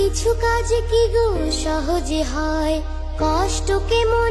কিছু কাজ কি গো সহজে হয়? কষ্টকে মনে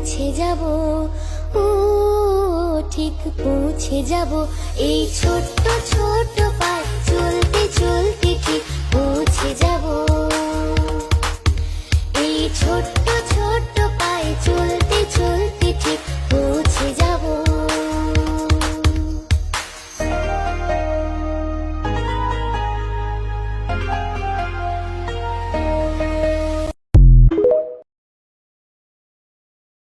পৌঁছে যাব। ও ঠিক পৌঁছে যাব। এই ছোট্ট